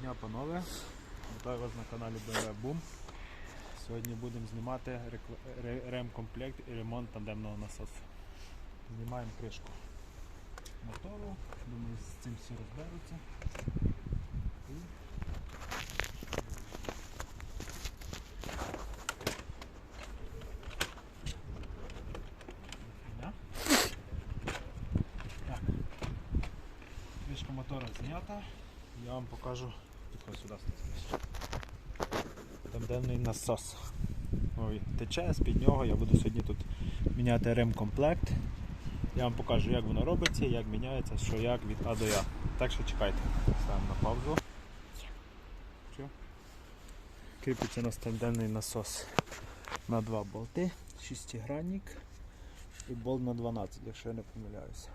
дня, панове. Вітаю вас на каналі BMW Boom. Сьогодні будемо знімати ремкомплект і ремонт тандемного насосу. Знімаємо кришку мотору. Думаю, з цим всі розберуться. І. Кришка мотора знята. Я вам покажу. Підходь сюди. Тандемний насос. Ой, тече з-під нього. Я буду сьогодні тут міняти ремкомплект. Я вам покажу, як воно робиться, як міняється, що як від А до Я. Так що чекайте. Ставимо на паузу. Кріпиться у нас тандемний насос на два болти, шестигранник і болт на 12, якщо я не помиляюся.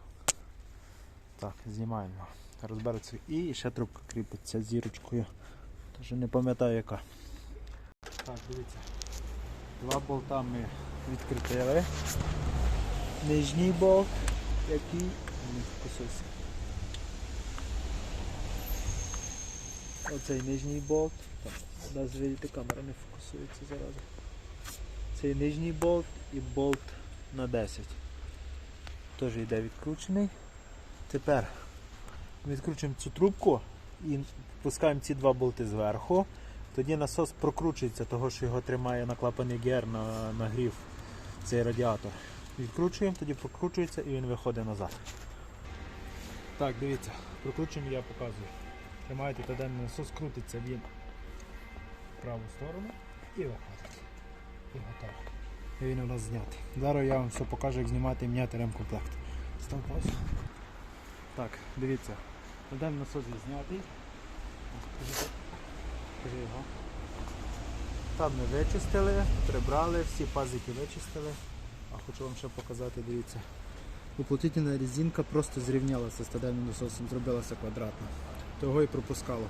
Так, знімаємо. Розбереться. І ще трубка кріпиться зірочкою. Тож не пам'ятаю яка. Так, дивіться. Два болта ми відкрутили. Нижній болт, який не фокусуйся. Оцей нижній болт. Так, у камера не фокусується зараз. Цей нижній болт і болт на 10. Теж йде відкручений. Тепер відкручуємо цю трубку і впускаємо ці два болти зверху. Тоді насос прокручується, того що його тримає на клапаний ГР на нагрів цей радіатор. Відкручуємо, тоді прокручується і він виходить назад. Так, дивіться, прокручуємо, я показую. Тримаєте таденний насос, крутиться він в праву сторону і виходить. І готово. І він у нас знятий. Зараз я вам все покажу, як знімати і міняти ремкомплект. Так, дивіться, тандемний насос знятий. Покажи його. Там ми вичистили, прибрали, всі пазики вичистили. А хочу вам ще показати, дивіться. Уплотительна резинка просто зрівнялася з тандемним насосом, зробилася квадратна. Того і пропускало.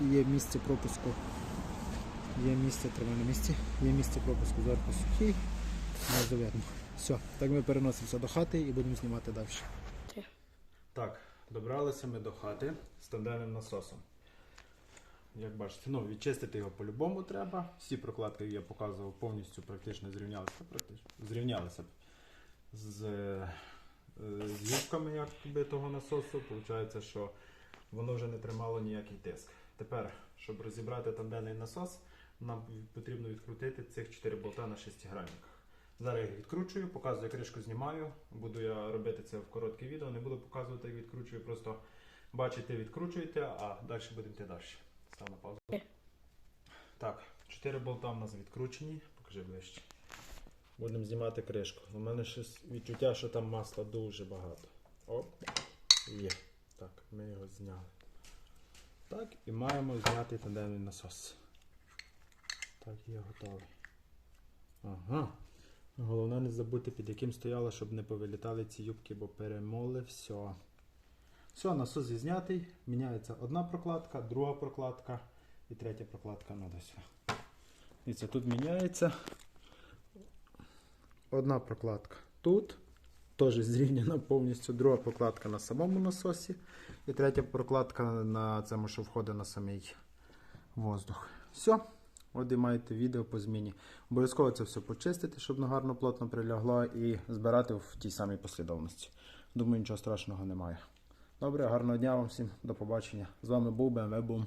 І є місце пропуску. Є місце, тримай на місці, є місце пропуску зверху сухий, не видно. Все, так ми переносимося до хати і будемо знімати далі. Так, добралися ми до хати з тандемним насосом. Як бачите, ну, відчистити його по-любому треба. Всі прокладки, я показував, повністю практично зрівнялися. Практично, зрівнялися з, е, з гілками якби, того насосу. Получається, що воно вже не тримало ніякий тиск. Тепер, щоб розібрати тандемний насос, нам потрібно відкрутити цих 4 болта на шестигранниках. Зараз я їх відкручую, показую, кришку знімаю. Буду я робити це в коротке відео, не буду показувати, як відкручую, просто бачите, відкручуєте, а далі будемо йти далі. Став на паузу. Так, 4 болта в нас відкручені, покажи ближче. Будемо знімати кришку. У мене ще відчуття, що там масла дуже багато. Оп, є. Так, ми його зняли. Так, і маємо зняти тандемний насос. Так, є готовий. Ага. Головне не забудьте, під яким стояло, щоб не повилітали ці юбки, бо перемоли все. Все, насос знятий. Міняється одна прокладка, друга прокладка і третя прокладка на досі. Дивіться, тут міняється одна прокладка тут. Теж зрівняна повністю друга прокладка на самому насосі. І третя прокладка на цьому, що входить на самий воздух. Все. От і маєте відео по зміні. Обов'язково це все почистити, щоб воно гарно плотно прилягло, і збирати в тій самій послідовності. Думаю, нічого страшного немає. Добре, гарного дня вам всім, до побачення. З вами був BMW Boom.